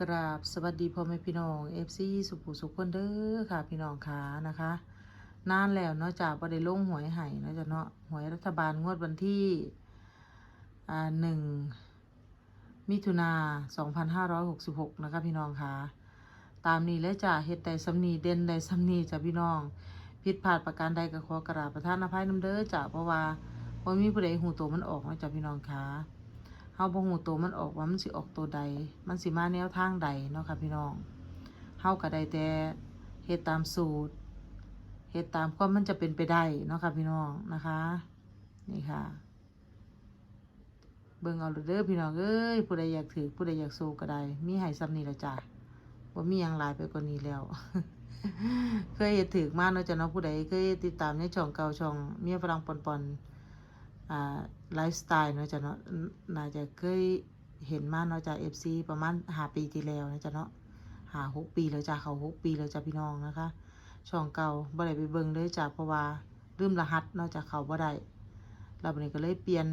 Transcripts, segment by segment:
กราบสวัสดีพ่อแม่พี่น้องเอฟซีสุขุสุขคนเด้อค่ะ พี่น้องค่ะนะคะนานแล้วเนาะจากประเด็ลงหวยไห่เนาะจ้ะเนาะหวยรัฐบาลงวดวันที่อ่าหนึ่งมิถุนาสองพันห้าร้อยหกสิบหกนะคะพี่น้องค่ะตามนี้และจ่าเฮ็ดใดสำนีเด่นใดสำนีจ้ะพี่น้องผิดพลาดประการใดก็ขอกราบประทานอภัยน้ำเด้อจ้ะเพราะว่าบ่มีผู้ใดหูโตมันออกเนาะจ้ะพี่น้องค่ะ เฮาบ่ฮู้ตัวมันออกว่ามันสิออกตัวใด มันสิมาแนวทางใดเนาะค่ะพี่น้องเฮาก็ได้แต่เฮ็ดตามสูตรเฮ็ดตามความมันจะเป็นไปได้เนาะค่ะพี่น้องนะคะ นี่ค่ะ เบิ่งเอาเด้อพี่น้องเอ้ยผู้ใดอยากถือผู้ใดอยากสู้ก็ได้ มีให้ซ้ำนี้ละจ้ะบ่มีหยังหลายไปกว่านี้แล้ว เคยเฮ็ดถือมาเนาะจ้ะเนาะผู้ใดเคยติดตามในช่องเก่าช่องเมียฝรั่งปอนๆอ่า ไลฟ์สไตล์เนาะจ้ะเนาะน่าจะเคยเห็นมาเนาะจากเอฟซีประมาณหาปีที่แล้วนะจ้ะเนาะหาหกปีแล้วจ้ะเขาหกปีแล้วจ้ะพี่น้องนะคะ ช่องเก่าบ่ได้ไปเบิ่งเลยจ้ะเพราะว่าลืมรหัสเนาะจากเขาบ่ได้แล้วบัดนี้ก็เลยเปลี่ยน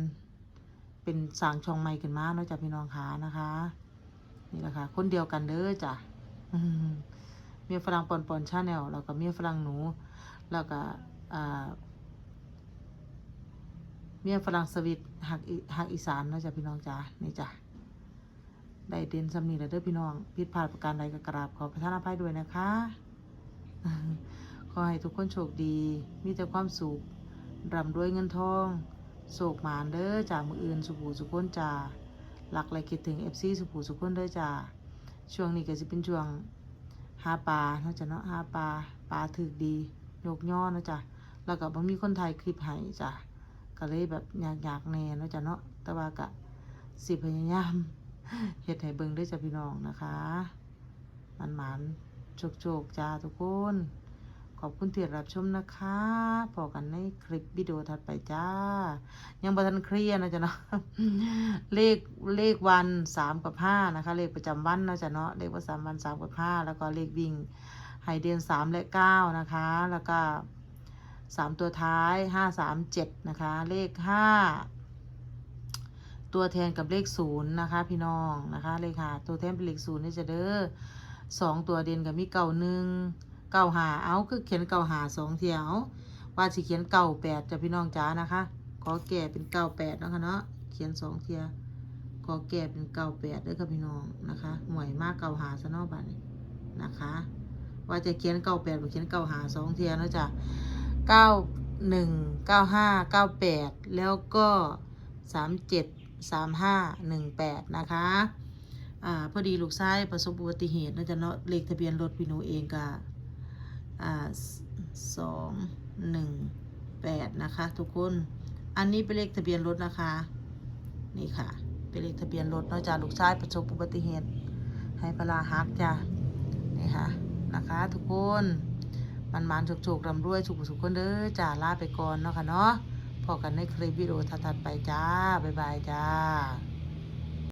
เป็นสร้างช่องใหม่ขึ้นมาเนาะจ้ะพี่น้องค่ะนะคะ นี่แหละค่ะคนเดียวกันเด้อจ้ะมเมียฝรั่งปอนปอนชาแนลแล้วก็เมียฝรั่งหนู แล้วก็อ่า เมียฝรั่งสวิตหักอิหักอีสานนะจ้ะพี่น้องจ้านี่จ้ะได้เด่นสำนีแล้วเด้อพี่น้องผิดพลาดประการใดก็กราบขอประทานอภัยด้วยนะคะ ขอให้ทุกคนโชคดี มีแต่ความสุขร่ำรวยเงินทองโศกหมานเด้อจากมืออื่นสุขูสุขคนจ้าหลักเลยคิดถึงเอฟซีสุขูสุขคนเด้อจ้าช่วงนี้ก็จะเป็นช่วงหาปลาเนาะจ้ะเนาะหาปลาปลาถึกดี ยกย่อนะจ้ะแล้วก็บ่มีคนไทยคลิปให้จ้ะ ก็เลยแบบอยากอยากๆแน่เนาะจ้ะเนาะแต่ว่ากะสิพยายามเฮ็ดให้เบิ่งด้วยจ้ะพี่น้องนะคะมันหมานโชคโชคๆจ้าทุกคน ขอบคุณที่รับชมนะคะพอกันในคลิปวิดีโอถัดไปจ้า ยังบ่ทันเคลียร์นะจ๊ะเนาะเลขเลขวันสามกับห้านะคะ เลขประจำวันนะจ๊ะเนาะเลขประจำวันสามกับห้าแล้วก็เลขวิ่งไฮเดนสามและเก้านะคะ แล้วก็ สามตัวท้ายห้าสามเจ็ดนะคะ เลขห้าตัวแทนกับเลขศูนย์นะคะ พี่น้องนะคะเลขหาตัวแทนเป็นเลขศูนย์นี่จะเด้อสองตัวเด่นกับมีเก่าหนึ่งเก่าหาเอาคือเขียนเก่าหาสองเที่ยวว่าสิเขียนเก่าแปดจะพี่น้องจ้านะคะ ขอแก่เป็นเก่าแปดนะคะเนาะเขียนสองเทียขอแก่เป็นเก่าแปดเด้อค่ะพี่น้องนะคะห่วยมากเก่าหาซะนอกบัดนี้นะคะ ว่าจะเขียนเก่าแปดหรือเขียนเก่าหาสองเทียนะจ้ะ เก้าหนึ่งเก้าห้าเก้าแปดแล้วก็สามเจ็ดสามห้าหนึ่งแปดนะคะอ่าพอดีลูกชายประสบอุบัติเหตุนะจ๊ะเนาะเลขทะเบียนรถพี่นูเองก็อ่าสองหนึ่งแปดนะคะทุกคนอันนี้เป็นเลขทะเบียนรถนะคะนี่ค่ะเป็นเลขทะเบียนรถนาะจ้ะลูกชายประสบอุบัติเหตุให้พลาหักจ้ะนี่ค่ะนะคะ ทุกคน มันมันๆจุกๆรำรวยสุขสุขคนเด้อจ้าลาไปก่อนเนาะค่ะเนาะพอกันในคลิปวิดีโอถัดๆไปจ้าบ๊ายบายจ้า